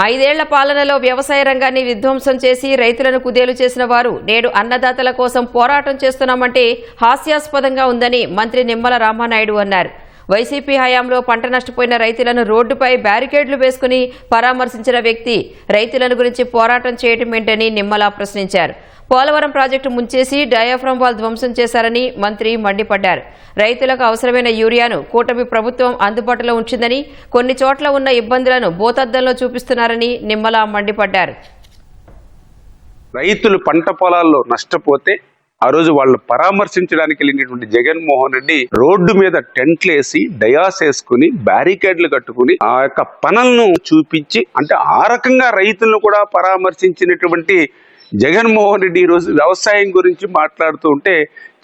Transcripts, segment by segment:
ఐదేళ్ళ పాలనలో వ్యవసాయ రంగాన్ని విధ్వంసం చేసి రైతులను కుదేలు చేసిన వారు నేడు అన్నదాతల కోసం పోరాటం చేస్తున్నామంటే హాస్యాస్పదంగా ఉందని మంత్రి నిమ్మల రామానాయుడు అన్నారు. వైసీపీ హయాంలో పంట నష్టపోయిన రైతులను రోడ్డుపై బ్యారికేడ్లు వేసుకుని పరామర్శించిన వ్యక్తి రైతులను గురించి పోరాటం చేయటం ఏంటని నిమ్మల ప్రశ్నించారు. పోలవరం ప్రాజెక్టు ముంచేసి డయాఫ్రమ్ వాల్ ధ్వంసం చేశారని మంత్రి మండిపడ్డారు. రైతులకు అవసరమైన యూరియాను కూటమి ప్రభుత్వం అందుబాటులో ఉంచిందని కొన్ని చోట్ల ఉన్న ఇబ్బందులను బోతద్దంలో చూపిస్తున్నారని నిమ్మల మండిపడ్డారు. రైతులు పంట పొలాల్లో నష్టపోతే ఆ రోజు వాళ్ళు పరామర్శించడానికి వెళ్ళినటువంటి జగన్మోహన్ రెడ్డి రోడ్డు మీద టెంట్లు వేసి డయాస్ వేసుకుని బ్యారికేడ్లు కట్టుకుని ఆ యొక్క పనులను చూపించి అంటే ఆ రకంగా రైతులను కూడా పరామర్శించినటువంటి జగన్మోహన్ రెడ్డి ఈ రోజు వ్యవసాయం గురించి మాట్లాడుతూ ఉంటే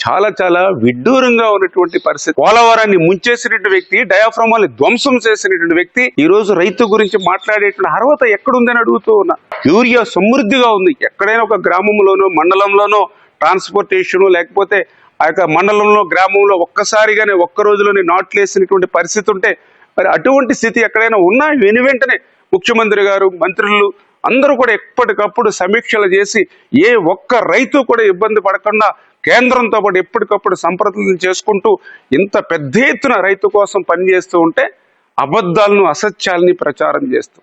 చాలా చాలా విడ్డూరంగా ఉన్నటువంటి పరిస్థితి. పోలవరాన్ని ముంచేసినటువంటి వ్యక్తి డయాఫ్రమాల్ని ధ్వంసం చేసినటువంటి వ్యక్తి ఈ రోజు రైతు గురించి మాట్లాడేటువంటి అర్హత ఎక్కడుందని అడుగుతూ ఉన్నా. యూరియా సమృద్ధిగా ఉంది. ఎక్కడైనా ఒక గ్రామంలోనో మండలంలోనో ట్రాన్స్పోర్టేషన్ లేకపోతే ఆ యొక్క మండలంలో గ్రామంలో ఒక్కసారిగానే ఒక్క రోజులోనే నాట్లు వేసినటువంటి పరిస్థితి ఉంటే మరి అటువంటి స్థితి ఎక్కడైనా ఉన్నా? వెను వెంటనే ముఖ్యమంత్రి గారు మంత్రులు అందరూ కూడా ఎప్పటికప్పుడు సమీక్షలు చేసి ఏ ఒక్క రైతు కూడా ఇబ్బంది పడకుండా కేంద్రంతో పాటు ఎప్పటికప్పుడు సంప్రదింపులు చేసుకుంటూ ఇంత పెద్ద ఎత్తున రైతు కోసం పనిచేస్తూ ఉంటే అబద్ధాలను అసత్యాల్ని ప్రచారం చేస్తూ